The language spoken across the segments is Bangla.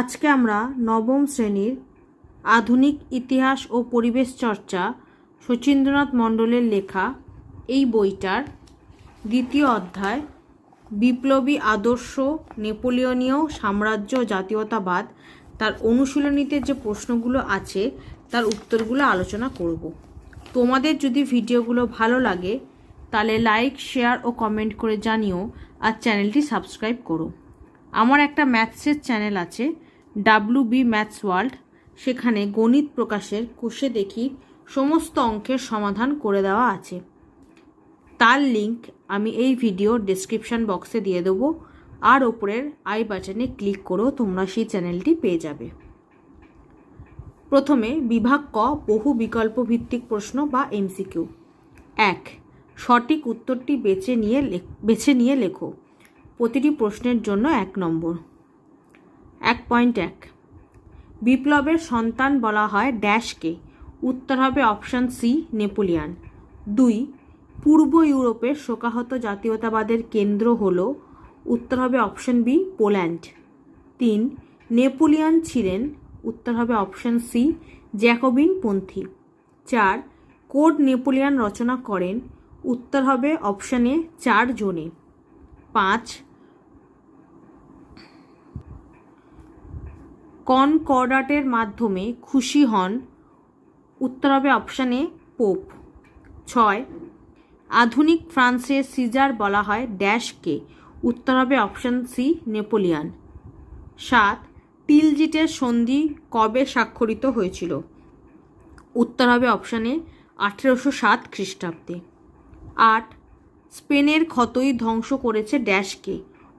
আজকে আমরা নবম শ্রেণির আধুনিক ইতিহাস ও পরিবেশ চর্চা শচীন্দ্রনাথ মণ্ডলের লেখা এই বইটার দ্বিতীয় অধ্যায়, বিপ্লবী আদর্শ নেপোলিয়নীয় সাম্রাজ্য জাতীয়তাবাদ, তার অনুশীলনীতে যে প্রশ্নগুলো আছে, তার উত্তরগুলো আলোচনা করব। তোমাদের যদি ভিডিওগুলো ভালো লাগে, তাহলে লাইক, শেয়ার ও কমেন্ট করে জানিও আর চ্যানেলটি সাবস্ক্রাইব করো। আমার একটা ম্যাথসের চ্যানেল আছে ডাব্লু বি ম্যাথস ওয়ার্ল্ড, সেখানে গণিত প্রকাশের কোষে দেখি সমস্ত অঙ্কের সমাধান করে দেওয়া আছে। তার লিংক আমি এই ভিডিও ডেসক্রিপশন বক্সে দিয়ে দেবো। আর ওপরের আই বাটনে ক্লিক করেও তোমরা সেই চ্যানেলটি পেয়ে যাবে। প্রথমে বিভাগ ক, বহু বিকল্প ভিত্তিক প্রশ্ন বা এমসিকিউ। এক, সঠিক উত্তরটি বেছে নিয়ে বেছে নিয়ে লেখো। প্রতিটি প্রশ্নের জন্য এক নম্বর। এক পয়েন্ট এক। বিপ্লবের সন্তান বলা হয় ড্যাশকে। উত্তর হবে অপশান সি, নেপোলিয়ান। দুই, পূর্ব ইউরোপের শোকাহত জাতীয়তাবাদের কেন্দ্র হল, উত্তর হবে অপশান বি, পোল্যান্ড। তিন, নেপোলিয়ান ছিলেন, উত্তর হবে অপশান সি, জ্যাকোবিন পন্থী। চার, কোড নেপোলিয়ান রচনা করেন, উত্তর হবে অপশানে চার জনে পাঁচ কনকর্ডাটের মাধ্যমে খুশি হন। উত্তর হবে অপশানে পোপ। ছয়, আধুনিক ফ্রান্সে সিজার বলা হয় ড্যাশকে। উত্তর হবে অপশান সি, নেপোলিয়ান। সাত, টিলজিটের সন্ধি কবে স্বাক্ষরিত হয়েছিল? উত্তর হবে অপশানে আঠেরোশো সাত খ্রিস্টাব্দে। আট, স্পেনের ক্ষতই ধ্বংস করেছে ড্যাশকে।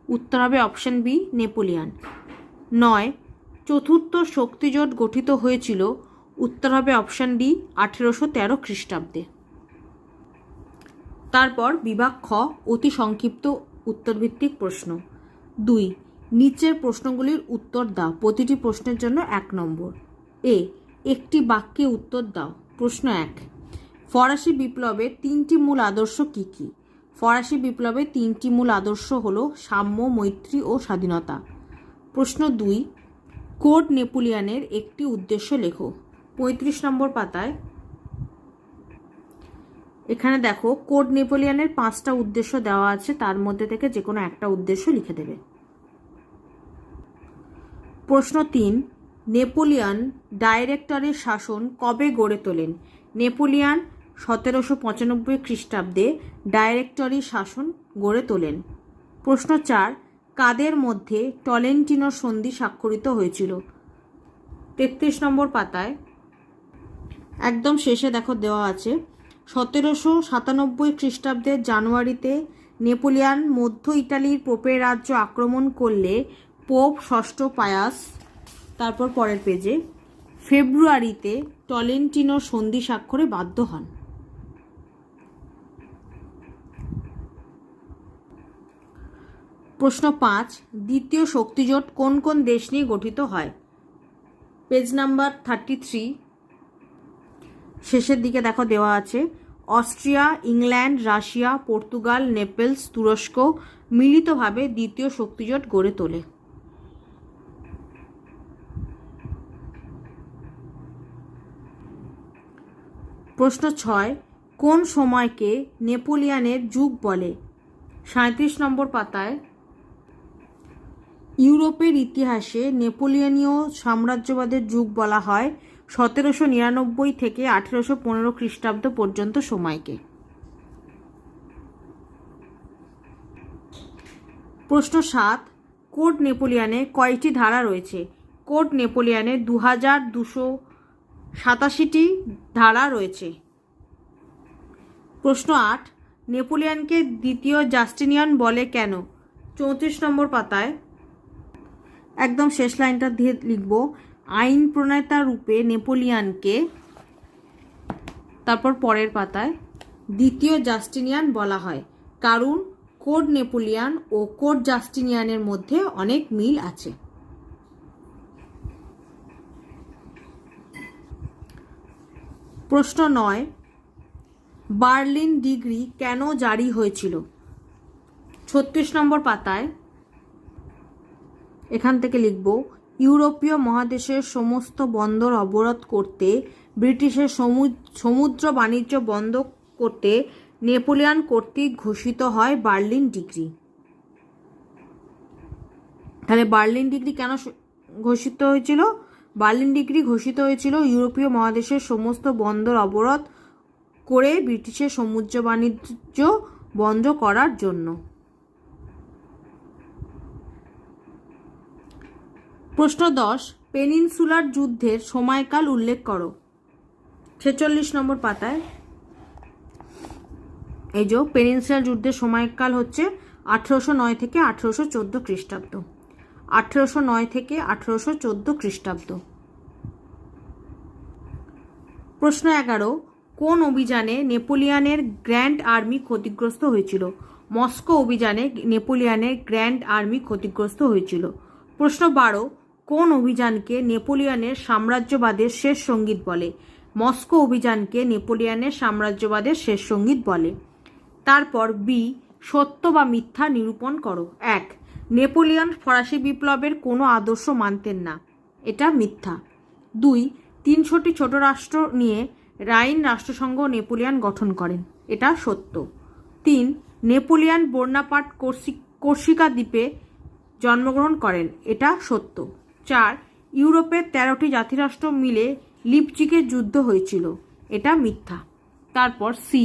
উত্তর হবে অপশান বি, নেপোলিয়ান। নয় চতুর্থ শক্তিজোট গঠিত হয়েছিল উত্তর হবে অপশান ডি, আঠেরোশো তেরো খ্রিস্টাব্দে। তারপর বিভাগ খ, অতি সংক্ষিপ্ত উত্তরভিত্তিক প্রশ্ন। দুই, নিচের প্রশ্নগুলির উত্তর দাও, প্রতিটি প্রশ্নের জন্য এক নম্বর। এ, একটি বাক্যে উত্তর দাও, প্রশ্ন এক। ফরাসি বিপ্লবের তিনটি মূল আদর্শ কি কি? ফরাসি বিপ্লবের তিনটি মূল আদর্শ হলো সাম্য, মৈত্রী ও স্বাধীনতা। প্রশ্ন দুই কোড নেপোলিয়ানের একটি উদ্দেশ্য লেখো। পঁয়ত্রিশ নম্বর পাতায়। এখানে দেখো, কোড নেপোলিয়ানের পাঁচটা উদ্দেশ্য দেওয়া আছে, তার মধ্যে থেকে যে কোনো একটা উদ্দেশ্য লিখে দেবে। প্রশ্ন তিন, নেপোলিয়ান ডাইরেক্টরের শাসন কবে গড়ে তোলেন? নেপোলিয়ান সতেরোশো পঁচানব্বই খ্রিস্টাব্দে ডাইরেক্টরি শাসন গড়ে তোলেন। প্রশ্ন চার কাদের মধ্যে টলেন্টিনো সন্ধি স্বাক্ষরিত হয়েছিল? তেত্রিশ নম্বর পাতায়। একদম শেষে দেখো দেওয়া আছে, সতেরোশো সাতানব্বই খ্রিস্টাব্দের জানুয়ারিতে নেপোলিয়ান মধ্য ইটালির পোপের রাজ্য আক্রমণ করলে পোপ ষষ্ঠ পায়াস, তারপর পরের পেজে ফেব্রুয়ারিতে টলেন্টিনো সন্ধি স্বাক্ষরে বাধ্য হন। প্রশ্ন পাঁচ, দ্বিতীয় শক্তিজোট কোন কোন দেশ নিয়ে গঠিত হয়? পেজ নাম্বার থার্টি থ্রি শেষের দিকে দেখো দেওয়া আছে, Austria, England, Russia, Portugal Naples তুরস্ক মিলিতভাবে দ্বিতীয় শক্তিজোট গড়ে তোলে। প্রশ্ন ছয়, কোন সময়কে নেপোলিয়ানের যুগ বলে? সাঁত্রিশ নম্বর পাতায় ইউরোপের ইতিহাসে নেপোলিয়নীয় সাম্রাজ্যবাদের যুগ বলা হয় সতেরোশো নিরানব্বই থেকে আঠেরোশো পনেরো খ্রিস্টাব্দ পর্যন্ত সময়কে। প্রশ্ন সাত কোড নেপোলিয়ানে কয়টি ধারা রয়েছে? কোড নেপোলিয়ানে দু হাজার দুশো সাতাশিটি ধারা রয়েছে। প্রশ্ন আট, নেপোলিয়ানকে দ্বিতীয় জাস্টিনিয়ান বলে কেন? চৌত্রিশ নম্বর পাতায় একদম শেষ লাইনটা দিয়ে লিখব। আইন প্রণেতা রূপে নেপোলিয়ানকে, তারপর পরের পাতায়, দ্বিতীয় জাস্টিনিয়ান বলা হয়। কারণ কোড নেপোলিয়ান ও কোড জাস্টিনিয়ানের মধ্যে অনেক মিল আছে। প্রশ্ন নয়, বার্লিন ডিগ্রি কেন জারি হয়েছিল? ছত্রিশ নম্বর পাতায় এখান থেকে লিখব, ইউরোপীয় মহাদেশের সমস্ত বন্দর অবরোধ করতে, ব্রিটিশের সমু- সমুদ্র বাণিজ্য বন্ধ করতে নেপোলিয়ন কর্তৃক ঘোষিত হয় বার্লিন ডিগ্রি। তাহলে বার্লিন ডিগ্রি কেন ঘোষিত হয়েছিল? বার্লিন ডিগ্রি ঘোষিত হয়েছিল ইউরোপীয় মহাদেশের সমস্ত বন্দর অবরোধ করে ব্রিটিশের সমুদ্র বাণিজ্য বন্ধ করার জন্য। প্রশ্ন দশ পেনিনসুলার যুদ্ধের সময়কাল উল্লেখ করো। ছেচল্লিশ নম্বর পাতায়। এই যে, পেনিনসুলার যুদ্ধের সময়কাল হচ্ছে আঠেরোশো নয় থেকে আঠেরোশো চোদ্দ খ্রিস্টাব্দ। আঠেরোশো নয় থেকে আঠেরোশো চোদ্দ খ্রিস্টাব্দ। প্রশ্ন এগারো, কোন অভিযানে নেপোলিয়ানের গ্র্যান্ড আর্মি ক্ষতিগ্রস্ত হয়েছিল? মস্কো অভিযানে নেপোলিয়ানের গ্র্যান্ড আর্মি ক্ষতিগ্রস্ত হয়েছিল। প্রশ্ন বারো কোন অভিযানকে নেপোলিয়নের সাম্রাজ্যবাদের শেষ সংগীত বলে? মস্কো অভিযানকে নেপোলিয়নের সাম্রাজ্যবাদের শেষ সংগীত বলে। তারপর বি, সত্য বা মিথ্যা নিরূপণ করো। এক, নেপোলিয়ন ফরাসি বিপ্লবের কোনো আদর্শ মানতেন না। এটা মিথ্যা। দুই, তিনশোটি ছোট রাষ্ট্র নিয়ে রাইন রাষ্ট্রসংঘ নেপোলিয়ন গঠন করেন। এটা সত্য। তিন, নেপোলিয়ন বর্ণাপাট কোর্সিকা দ্বীপে জন্মগ্রহণ করেন। এটা সত্য। চার, ইউরোপের তেরোটি জাতিরাষ্ট্র মিলে লিপচিকের যুদ্ধ হয়েছিল। এটা মিথ্যা। তারপর সি,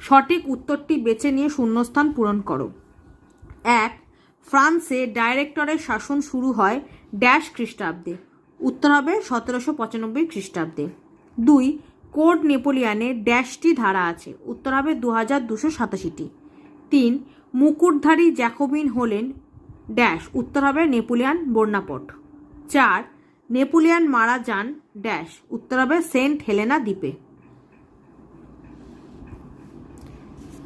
সঠিক উত্তরটি বেছে নিয়ে শূন্যস্থান পূরণ করো। এক, ফ্রান্সে ডাইরেক্টরের শাসন শুরু হয় ড্যাশ খ্রিস্টাব্দে। উত্তর হবে সতেরোশো পঁচানব্বই খ্রিস্টাব্দে। দুই, কোড নেপোলিয়ানে ড্যাশটি ধারা আছে। উত্তর হবে দু হাজার দুশো সাতাশিটি। তিন, মুকুটধারী জ্যাকোবিন হলেন ড্যাশ, উত্তর হবে নেপোলিয়ান বর্ণাপট। চার, নেপোলিয়ান মারা যান ড্যাশ, উত্তর হবে সেন্ট হেলেনা দ্বীপে।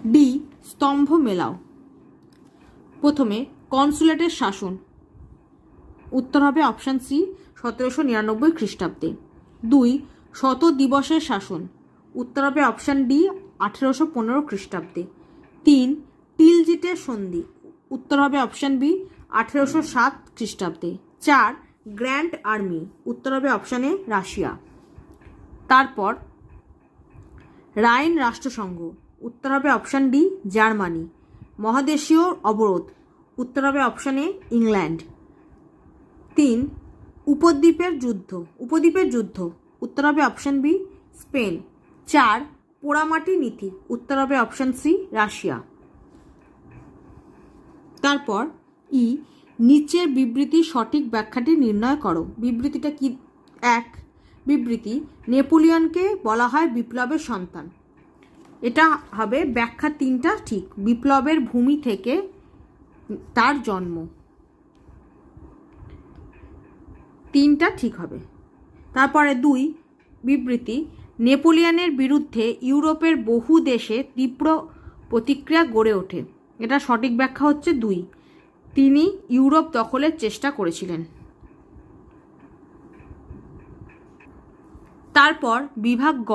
ডি, স্তম্ভ মেলাও। প্রথমে, কনসুলেটের শাসন। উত্তর হবে অপশান সি, সতেরোশো নিরানব্বই খ্রিস্টাব্দে। দুই, শত দিবসের শাসন। উত্তর হবে অপশান ডি, আঠেরোশো পনেরো খ্রিস্টাব্দে। তিন, টিলজিটের সন্ধি। উত্তর হবে অপশান বি, আঠেরোশো সাত খ্রিস্টাব্দে। চার, গ্র্যান্ড আর্মি, উত্তর হবে অপশান রাশিয়া। তারপর, রাইন রাষ্ট্রসংঘ, উত্তর হবে অপশান ডি, জার্মানি। মহাদেশীয় অবরোধ, উত্তর হবে অপশান ইংল্যান্ড। তিন, উপদ্বীপের যুদ্ধ উপদ্বীপের যুদ্ধ, উত্তর হবে অপশান বি, স্পেন। চার, পোড়ামাটি নীতি, উত্তর হবে অপশান সি, রাশিয়া। তারপর ই, নিচের বিবৃতির সঠিক ব্যাখ্যাটি নির্ণয় করো। বিবৃতিটা কি? এক, বিবৃতি, নেপোলিয়নকে বলা হয় বিপ্লবের সন্তান। এটা হবে ব্যাখ্যা তিনটা ঠিক, বিপ্লবের ভূমি থেকে তার জন্ম। তিনটা ঠিক হবে। তারপরে দুই, বিবৃতি, নেপোলিয়নের বিরুদ্ধে ইউরোপের বহু দেশে তীব্র প্রতিক্রিয়া গড়ে ওঠে। এটা সঠিক ব্যাখ্যা হচ্ছে দুই। তিনি ইউরোপ দখলের চেষ্টা করেছিলেন। তারপর বিভাগ গ,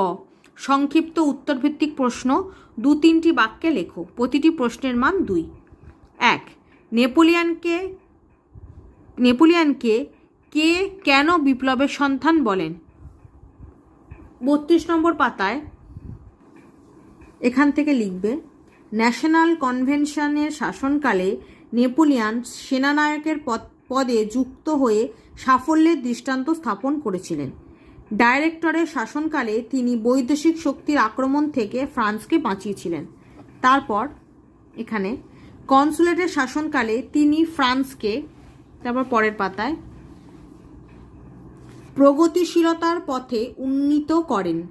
সংক্ষিপ্ত উত্তরভিত্তিক প্রশ্ন, দু তিনটি বাক্যে লেখো। প্রতিটি প্রশ্নের মান দুই। এক, নেপোলিয়ানকে নেপোলিয়ানকে কে কেন বিপ্লবের সন্ধান বলেন? বত্রিশ নম্বর পাতায় এখান থেকে লিখবে ন্যাশনাল কনভেনশনের শাসনকালে নেপোলিয়ান সেনানায়কের পদ- পদে যুক্ত হয়ে সাফল্যের দৃষ্টান্ত স্থাপন করেছিলেন। ডাইরেক্টরের শাসনকালে তিনি বৈদেশিক শক্তির আক্রমণ থেকে ফ্রান্সকে বাঁচিয়েছিলেন। তারপর এখানে কনসুলেটের শাসনকালে তিনি ফ্রান্সকে, তারপর পরের পাতায়, প্রগতিশীলতার পথে উন্নীত করেন।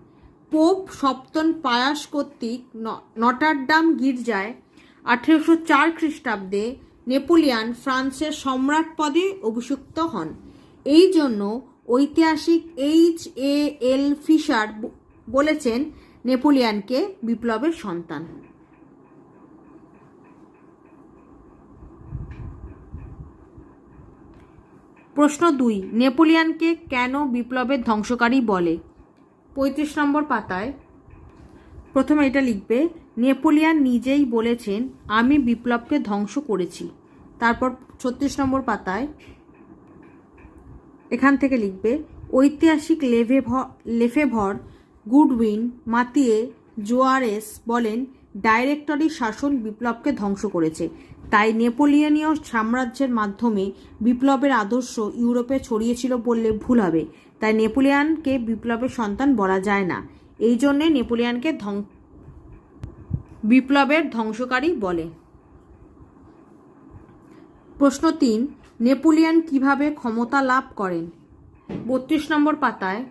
পোপ সপ্তম পায়াস কর্তৃক নটারডাম গির্জায় আঠেরোশো চার খ্রিস্টাব্দে নেপোলিয়ান ফ্রান্সের সম্রাট পদে অভিষিক্ত হন। এই জন্য ঐতিহাসিক এইচ এ এল ফিশার বলেছেন নেপোলিয়ানকে বিপ্লবের সন্তান। প্রশ্ন দুই, নেপোলিয়ানকে কেন বিপ্লবের ধ্বংসকারী বলে? পঁয়ত্রিশ নম্বর পাতায় প্রথমে এটা লিখবে, নেপোলিয়ান নিজেই বলেছেন, আমি বিপ্লবকে ধ্বংস করেছি। তারপর ছত্রিশ নম্বর পাতায় এখান থেকে লিখবে, ঐতিহাসিক লেভেভ লেফেভর গুডউইন মাতিয়ে জোয়ারেস বলেন, ডাইরেক্টরি শাসন বিপ্লবকে ধ্বংস করেছে। তাই নেপোলিয়ানীয় সাম্রাজ্যের মাধ্যমে বিপ্লবের আদর্শ ইউরোপে ছড়িয়েছিল বললে ভুল হবে। তাই নেপোলিয়ানকে বিপ্লবের সন্তান বলা যায় না। এই জন্যে নেপোলিয়ানকে ধ্বং, বিপ্লবের ধ্বংসকারী বলে। প্রশ্ন তিন, নেপোলিয়ান কীভাবে ক্ষমতা লাভ করেন? বত্রিশ নম্বর পাতায়,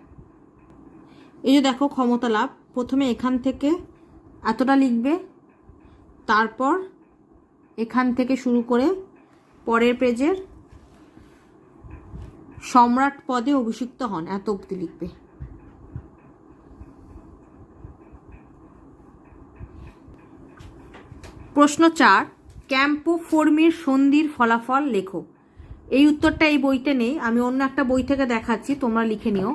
এই যে দেখো ক্ষমতা লাভ, প্রথমে এখান থেকে এতটা লিখবে, তারপর এখান থেকে শুরু করে পরের পেজের সম্রাট পদে অভিষিক্ত হন, এত অব্দি লিখবে। প্রশ্ন চার, ক্যাম্পো ফর্মির সন্ধির ফলাফল লেখো। এই উত্তরটা এই বইতে নেই, আমি অন্য একটা বই থেকে দেখাচ্ছি, তোমরা লিখে নিও।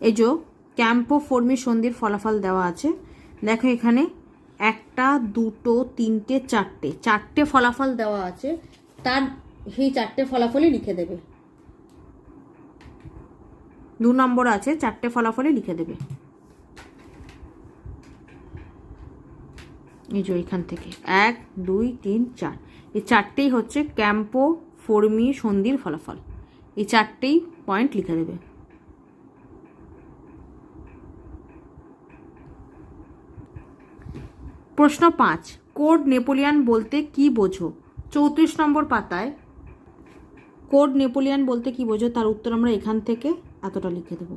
এই যে, ক্যাম্পো ফর্মির সন্ধির ফলাফল দেওয়া আছে। দেখো এখানে, একটা, দুটো, তিনটে, চারটে। চারটে ফলাফল দেওয়া আছে, তার, সেই চারটে ফলাফলই লিখে দেবে। দু নম্বর আছে, চারটে ফলাফলই লিখে দেবে। এই যে এখান থেকে। এক, দুই, তিন, চার। এই চারটেই হচ্ছে ক্যাম্পো, ফর্মি, সন্ধির ফলাফল। এই চারটেই পয়েন্ট লিখে দেবে। প্রশ্ন পাঁচ, কোড নেপোলিয়ান বলতে কি বোঝো? চৌত্রিশ নম্বর পাতায়, কোড নেপোলিয়ান বলতে কি বোঝো? তার উত্তর আমরা এখান থেকে এতটা লিখে দেব।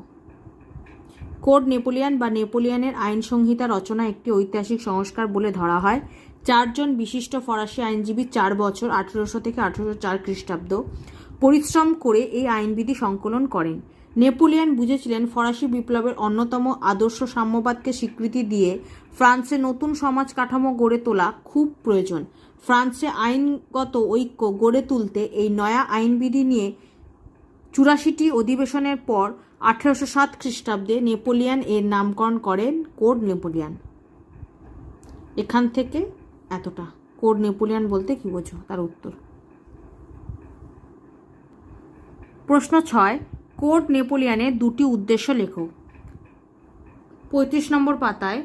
কোড নেপোলিয়ান বা নেপোলিয়ানের আইন সংহিতা রচনা একটি ঐতিহাসিক সংস্কার বলে ধরা হয়। চারজন বিশিষ্ট ফরাসি আইনজীবী চার বছর, আঠেরোশো থেকে আঠেরোশো চার খ্রিস্টাব্দ পরিশ্রম করে এই আইনবিধি সংকলন করেন। নেপোলিয়ান বুঝেছিলেন ফরাসি বিপ্লবের অন্যতম আদর্শ সাম্যবাদকে স্বীকৃতি দিয়ে ফ্রান্সে নতুন সমাজ কাঠামো গড়ে তোলা খুব প্রয়োজন। ফ্রান্সে আইনগত ঐক্য গড়ে তুলতে এই নয়া আইনবিধি নিয়ে চুরাশিটি অধিবেশনের পর আঠেরোশো সাত খ্রিস্টাব্দে নেপোলিয়ান এর নামকরণ করেন কোড নেপোলিয়ান। এখান থেকে এতটা। কোড নেপোলিয়ান বলতে কি বোঝো? তার উত্তর। প্রশ্ন ছয়, কোড নেপোলিয়ানের দুটি উদ্দেশ্য লেখো। পঁয়ত্রিশ নম্বর পাতায়,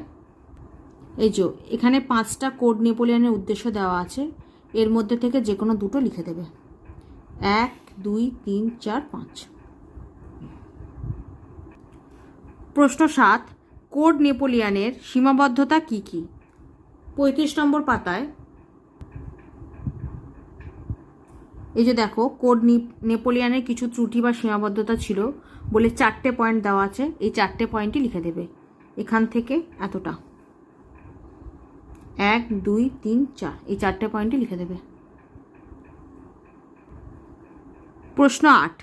এই যে, এখানে পাঁচটা কোড নেপোলিয়ানের উদ্দেশ্য দেওয়া আছে। এর মধ্যে থেকে যে কোনো দুটো লিখে দেবে। এক দুই, তিন, চার, পাঁচ। প্রশ্ন সাত, কোড নেপোলিয়ানের সীমাবদ্ধতা কি কি? পঁয়ত্রিশ নম্বর পাতায়। এই যে দেখো, কোড নেপোলিয়ানের কিছু ত্রুটি বা সীমাবদ্ধতা ছিল বলে চারটে পয়েন্ট দেওয়া আছে, এই চারটে পয়েন্টই লিখে দেবে। এখান থেকে এতটা। এক, দুই, তিন, চার, এই চারটে পয়েন্টই লিখে দেবে। প্রশ্ন আট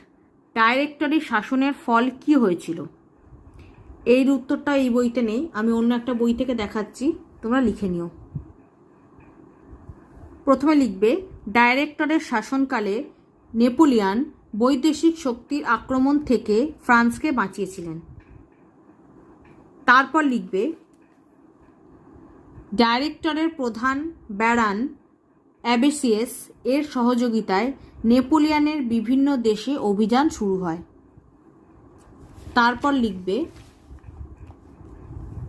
ডাইরেক্টরি শাসনের ফল কি হয়েছিল? এর উত্তরটা এই বইতে নেই, আমি অন্য একটা বই থেকে দেখাচ্ছি, তোমরা লিখে নিও। প্রথমে লিখবে ডাইরেক্টরের শাসনকালে নেপোলিয়ান বৈদেশিক শক্তির আক্রমণ থেকে ফ্রান্সকে বাঁচিয়েছিলেন। তারপর লিখবে ডাইরেক্টরের প্রধান ব্যারান অ্যাবেসিয়েস এর সহযোগিতায় নেপোলিয়ানের বিভিন্ন দেশে অভিযান শুরু হয়। তারপর লিখবে,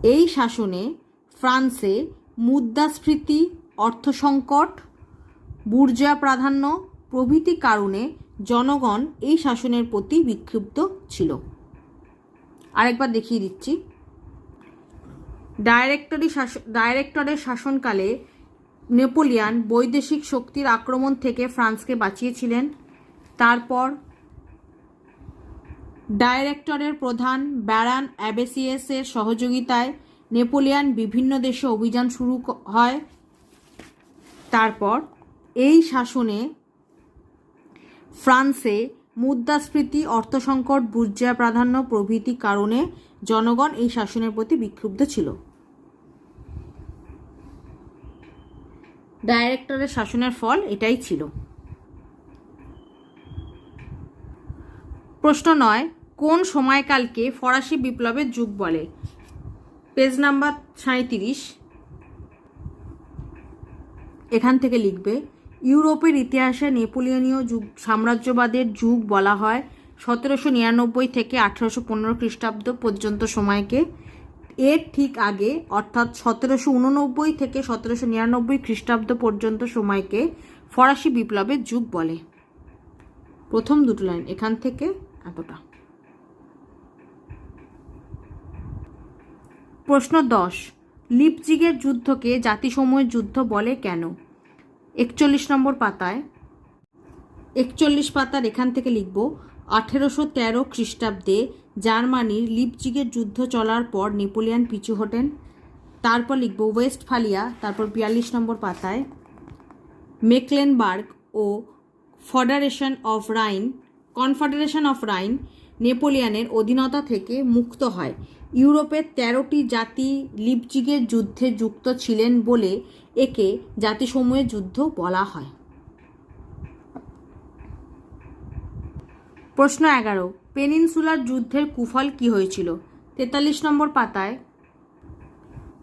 এই শাসনে ফ্রান্সে মুদ্রাস্ফীতি, অর্থসংকট বুর্জা প্রাধান্য প্রভৃতি কারণে জনগণ এই শাসনের প্রতি বিক্ষুব্ধ ছিল। আরেকবার দেখিয়ে দিচ্ছি। ডাইরেক্টরি শাসন ডাইরেক্টরের শাসনকালে নেপোলিয়ান বৈদেশিক শক্তির আক্রমণ থেকে ফ্রান্সকে বাঁচিয়েছিলেন। তারপর ডাইরেক্টরের প্রধান ব্যারান অ্যাবেসিয়েসের সহযোগিতায় নেপোলিয়ান বিভিন্ন দেশে অভিযান শুরু হয়। তারপর এই শাসনে ফ্রান্সে মুদ্রাস্ফীতি, অর্থসংকট বুর্জা প্রাধান্য প্রভৃতি কারণে জনগণ এই শাসনের প্রতি বিক্ষুব্ধ ছিল। ডাইরেক্টরের শাসনের ফল এটাই ছিল। প্রশ্ন নয়, কোন সময়কালকে ফরাসি বিপ্লবের যুগ বলে? পেজ নাম্বার সাঁত্রিশ এখান থেকে লিখবে, ইউরোপের ইতিহাসে নেপোলিয়নীয় যুগ, সাম্রাজ্যবাদের যুগ বলা হয় সতেরোশো নিরানব্বই থেকে আঠেরোশো পনেরো খ্রিস্টাব্দ পর্যন্ত সময়কে। এর ঠিক আগে, অর্থাৎ সতেরোশো উননব্বই থেকে সতেরোশো নিরানব্বই খ্রিস্টাব্দ পর্যন্ত সময়কে ফরাসি বিপ্লবের যুগ বলে। প্রথম দুটো লাইন, এখান থেকে এতটা। প্রশ্ন দশ, লিপজিগের যুদ্ধকে জাতিসমূহের যুদ্ধ বলে কেন? একচল্লিশ নম্বর পাতায়, একচল্লিশ পাতার এখান থেকে লিখব, আঠেরোশো তেরো খ্রিস্টাব্দে জার্মানির লিপজিগের যুদ্ধ চলার পর নেপোলিয়ান পিছু হটেন। তারপর লিখব ওয়েস্টফালিয়া, তারপর বিয়াল্লিশ নম্বর পাতায়। Mecklenburg O federation of Rhine, confederation of Rhine নেপোলিয়ানের অধীনতা থেকে মুক্ত হয়। ইউরোপের তেরোটি জাতি লিপজিগের যুদ্ধে যুক্ত ছিলেন বলে একে জাতিসমূহের যুদ্ধ বলা হয়। প্রশ্ন এগারো। পেনিনসুলার যুদ্ধের কুফল কি হয়েছিল? তেতাল্লিশ নম্বর পাতায়।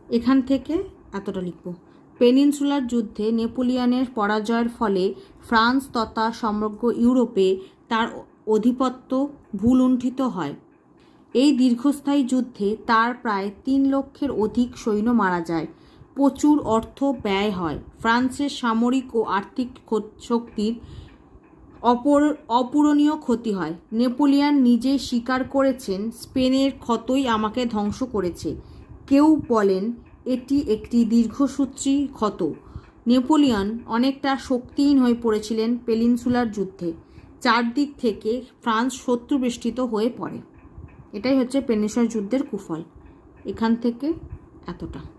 এখান থেকে এতটা লিখব। পেনিনসুলার যুদ্ধে নেপোলিয়ানের পরাজয়ের ফলে ফ্রান্স তথা সমগ্র ইউরোপে তার আধিপত্য ভুলুণ্ঠিত হয়। এই দীর্ঘস্থায়ী যুদ্ধে তার প্রায় তিন লক্ষের অধিক সৈন্য মারা যায়। প্রচুর অর্থ ব্যয় হয়। ফ্রান্সের সামরিক ও আর্থিক শক্তির অপর, অপূরণীয় ক্ষতি হয়। নেপোলিয়ান নিজে স্বীকার করেছেন, স্পেনের ক্ষতই আমাকে ধ্বংস করেছে। কেউ বলেন, এটি একটি দীর্ঘসূত্রী ক্ষত। নেপোলিয়ন অনেকটা শক্তিহীন হয়ে পড়েছিলেন পেলিনসুলার যুদ্ধে। চারদিক থেকে ফ্রান্স শত্রুবেষ্টিত হয়ে পড়ে। এটাই হচ্ছে পেনিনসুলার যুদ্ধের কুফল। এখান থেকে এতটা।